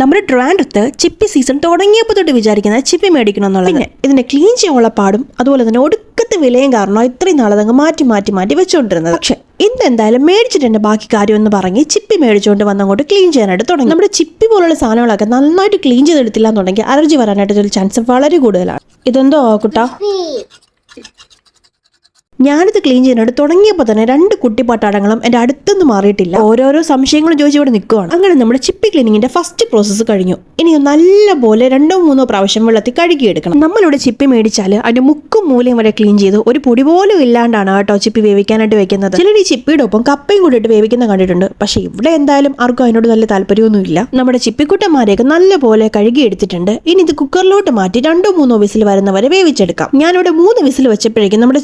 നമ്മുടെ ട്രാൻഡത്ത് ചിപ്പി സീസൺ തുടങ്ങിയപ്പോൾ തൊട്ട് വിചാരിക്കുന്നത് ചിപ്പി മേടിക്കണം എന്നുള്ളത് പിന്നെ ഇതിനെ ക്ലീൻ ചെയ്യാനുള്ള പാടും അതുപോലെ തന്നെ ഒടുക്കത്തെ വിലയും കാരണം ഇത്രയും നാളതങ്ങ് മാറ്റി മാറ്റി മാറ്റി വെച്ചുകൊണ്ടിരുന്നത് പക്ഷേ ഇന്ന് എന്തായാലും മേടിച്ചിട്ടുണ്ട് ബാക്കി കാര്യം എന്ന് പറഞ്ഞ് ചിപ്പി മേടിച്ചുകൊണ്ട് വന്നങ്ങോട്ട് ക്ലീൻ ചെയ്യാനായിട്ട് തുടങ്ങി. നമ്മുടെ ചിപ്പി പോലുള്ള സാധനങ്ങളൊക്കെ നന്നായിട്ട് ക്ലീൻ ചെയ്തെടുത്തില്ല എന്നുണ്ടെങ്കിൽ അലർജി വരാനായിട്ട് ഒരു ചാൻസ് വളരെ കൂടുതലാണ്. ഇതെന്തോ കുട്ടാ? ഞാനിത് ക്ലീൻ ചെയ്യുന്നത് തുടങ്ങിയപ്പോൾ തന്നെ രണ്ട് കുട്ടിപ്പാട്ടാടങ്ങളും എന്റെ അടുത്തൊന്നും മാറിയിട്ടില്ല. ഓരോരോ സംശയങ്ങളും ചോദിച്ച് ഇവിടെ നിൽക്കുവാണ്. അങ്ങനെ നമ്മുടെ ചിപ്പി ക്ലീനിങ്ങിന്റെ ഫസ്റ്റ് പ്രോസസ്സ് കഴിഞ്ഞു. ഇനി നല്ല പോലെ രണ്ടോ മൂന്നോ പ്രാവശ്യം വെള്ളത്തിൽ കഴുകിയെടുക്കണം. നമ്മളിവിടെ ചിപ്പി മേടിച്ചാൽ അതിന്റെ മുക്കും മൂലയും വരെ ക്ലീൻ ചെയ്ത് ഒരു പൊടി പോലും ഇല്ലാണ്ടാണ് കേട്ടോ ചിപ്പി വേവിക്കാനായിട്ട് വെക്കുന്നത്. ചിലർ ഈ ചിപ്പിയുടെ ഒപ്പം കപ്പയും കൂടിയിട്ട് വേവിക്കുന്ന കണ്ടിട്ടുണ്ട്. പക്ഷേ ഇവിടെ എന്തായാലും ആർക്കും അതിനോട് നല്ല താല്പര്യമൊന്നുമില്ല. നമ്മുടെ ചിപ്പിക്കുട്ടന്മാരെയൊക്കെ നല്ല പോലെ കഴുകി എടുത്തിട്ടുണ്ട് ഇനി ഇത് കുക്കറിലോട്ട് മാറ്റി രണ്ടോ മൂന്നോ വിസിൽ വരുന്നവരെ വേവിച്ചെടുക്കാം. ഞാനിവിടെ മൂന്ന് വിസിൽ വെച്ചപ്പോഴേക്കും നമ്മുടെ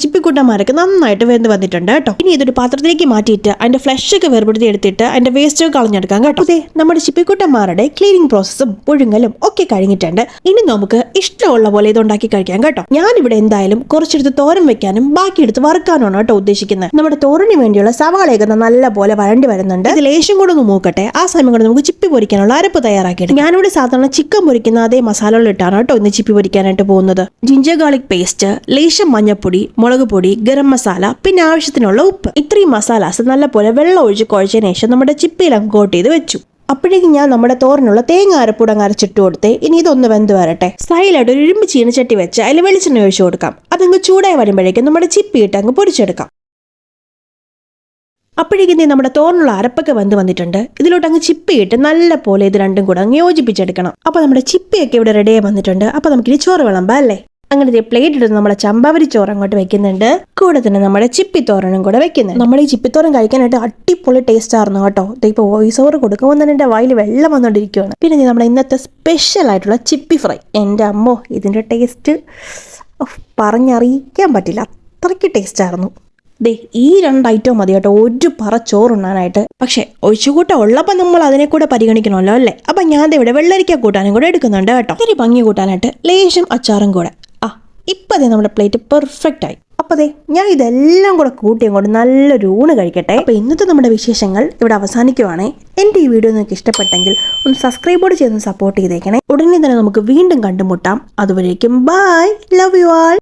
ചിപ്പിക്കുട്ടന്മാരൊക്കെ നന്നായിട്ട് വെന്ത് വന്നിട്ടുണ്ട് കേട്ടോ. ഇനി ഇതൊരു പാത്രത്തിലേക്ക് മാറ്റിയിട്ട് അതിന്റെ ഫ്ലഷ് ഒക്കെ വേർപെടുത്തി എടുത്തിട്ട് അതിന്റെ വേസ്റ്റ് ഒക്കെ കളഞ്ഞെടുക്കാം കേട്ടോ. അതെ നമ്മുടെ ചിപ്പിക്കുട്ടന്മാരുടെ ക്ലീനിങ് പ്രോസസ്സും പുഴുങ്ങലും ഒക്കെ കഴിഞ്ഞിട്ടുണ്ട്. ഇനി നമുക്ക് ഇഷ്ടമുള്ള പോലെ ഇത് ഉണ്ടാക്കി കഴിക്കാം കേട്ടോ. ഞാനിവിടെ എന്തായാലും കുറച്ചെടുത്ത് തോരൻ വെക്കാനും ബാക്കി എടുത്ത് വറുക്കാനാണ് കേട്ടോ ഉദ്ദേശിക്കുന്നത്. നമ്മുടെ തോരന് വേണ്ടിയുള്ള സവാളയൊക്കെ നല്ല പോലെ വരണ്ടി വരുന്നുണ്ട്. ഇത് ലേശം കൂടെ ഒന്ന് മൂക്കട്ടെ. ആ സമയം കൊണ്ട് നമുക്ക് ചിപ്പി പൊരിക്കാനുള്ള അരപ്പ് തയ്യാറാക്കിയിട്ട് ഞാനിവിടെ സാധാരണ ചിക്കൻ പൊരിക്കുന്ന അതേ മസാലകളിട്ടാണ് കേട്ടോ ഇന്ന് ചിപ്പി പൊരിക്കാനായിട്ട് പോകുന്നത്. ജിഞ്ചർ ഗാർലിക് പേസ്റ്റ് ലേശം മഞ്ഞപ്പൊടി മുളക് പൊടി ഗരം മസാല പിന്നെ ആവശ്യത്തിനുള്ള ഉപ്പ്. ഇത്രയും മസാലാസ് നല്ലപോലെ വെള്ളം ഒഴിച്ച് കുഴച്ചതിന് ശേഷം നമ്മുടെ ചിപ്പിയിലങ്ങ് കോട്ട് ചെയ്ത് വെച്ചു. അപ്പോഴേക്കും ഞാൻ നമ്മുടെ തോരനുള്ള തേങ്ങ അരപ്പൂടങ്ങ് അരച്ചിട്ട് കൊടുത്തേ. ഇനി ഇതൊന്ന് വെന്ത് വരട്ടെ. സൈലായിട്ട് ഒരു ഇരുമ്പ് ചീനച്ചട്ടി വെച്ച് അതിൽ വെളിച്ചെണ്ണ ഒഴിച്ചു കൊടുക്കാം. അതങ്ങ് ചൂടായി വരുമ്പോഴേക്കും നമ്മുടെ ചിപ്പി ഇട്ട് അങ്ങ് പൊരിച്ചെടുക്കാം. അപ്പോഴേക്കും നമ്മുടെ തോറിനുള്ള അരപ്പൊക്കെ വന്ന് വന്നിട്ടുണ്ട്. ഇതിലോട്ട് അങ്ങ് ചിപ്പിയിട്ട് നല്ല പോലെ ഇത് രണ്ടും കൂടെ അങ്ങ് യോജിപ്പിച്ചെടുക്കണം. അപ്പോൾ നമ്മുടെ ചിപ്പിയൊക്കെ ഇവിടെ റെഡിയായി വന്നിട്ടുണ്ട്. അപ്പോൾ നമുക്കിനി ചോറ് വിളമ്പാം അല്ലേ? അങ്ങനെ ദേ പ്ലേറ്റ് എടുത്ത് നമ്മുടെ ചമ്പാവരി ചോറ് അങ്ങോട്ട് വെക്കുന്നുണ്ട്. കൂടെ തന്നെ നമ്മുടെ ചിപ്പിത്തോരനും കൂടെ വെക്കുന്നുണ്ട്. നമ്മൾ ഈ ചിപ്പിത്തോരൻ കഴിക്കാനായിട്ട് അടിപൊളി ടേസ്റ്റ് ആയിരുന്നു കേട്ടോ. ഇപ്പോൾ വോയിസ് ഓവർ കൊടുക്കുമ്പോൾ തന്നെ എന്റെ വായിൽ വെള്ളം വന്നുകൊണ്ടിരിക്കുകയാണ് പിന്നെ നമ്മുടെ ഇന്നത്തെ സ്പെഷ്യൽ ആയിട്ടുള്ള ചിപ്പി ഫ്രൈ എന്റെ അമ്മോ ഇതിന്റെ ടേസ്റ്റ് പറഞ്ഞറിയിക്കാൻ പറ്റില്ല. അത്രയ്ക്ക് ടേസ്റ്റ് ആയിരുന്നു. ദേ ഈ രണ്ട് ഐറ്റം മതി കേട്ടോ. ഒരു പറ ചോറുണ്ണാനായിട്ട് പക്ഷേ ഒഴിച്ചുകൂട്ടം ഉള്ളപ്പോൾ നമ്മൾ അതിനെ കൂടെ പരിഗണിക്കണമല്ലോ അല്ലേ? അപ്പം ഞാൻ ഇവിടെ വെള്ളരിക്ക കൂട്ടാനും കൂടെ എടുക്കുന്നുണ്ട് കേട്ടോ. ഒരു ഭംഗി കൂട്ടാനായിട്ട് ലേശം അച്ചാറും കൂടെ. ഇപ്പം ദേ നമ്മുടെ പ്ലേറ്റ് പെർഫെക്റ്റ് ആയി. അപ്പോൾ അതെ ഞാൻ ഇതെല്ലാം കൂടെ കൂട്ടി അങ്ങോട്ട് നല്ലൊരു ഊണ് കഴിക്കട്ടെ. അപ്പോൾ ഇന്നത്തെ നമ്മുടെ വിശേഷങ്ങൾ ഇവിടെ അവസാനിക്കുവാണേ. എന്റെ ഈ വീഡിയോ നിങ്ങൾക്ക് ഇഷ്ടപ്പെട്ടെങ്കിൽ ഒന്ന് സബ്സ്ക്രൈബോട് ചെയ്ത് സപ്പോർട്ട് ചെയ്തേക്കണേ. ഉടനെ തന്നെ നമുക്ക് വീണ്ടും കണ്ടുമുട്ടാം. അതുവരേക്കും ബൈ ലവ് യു ആൾ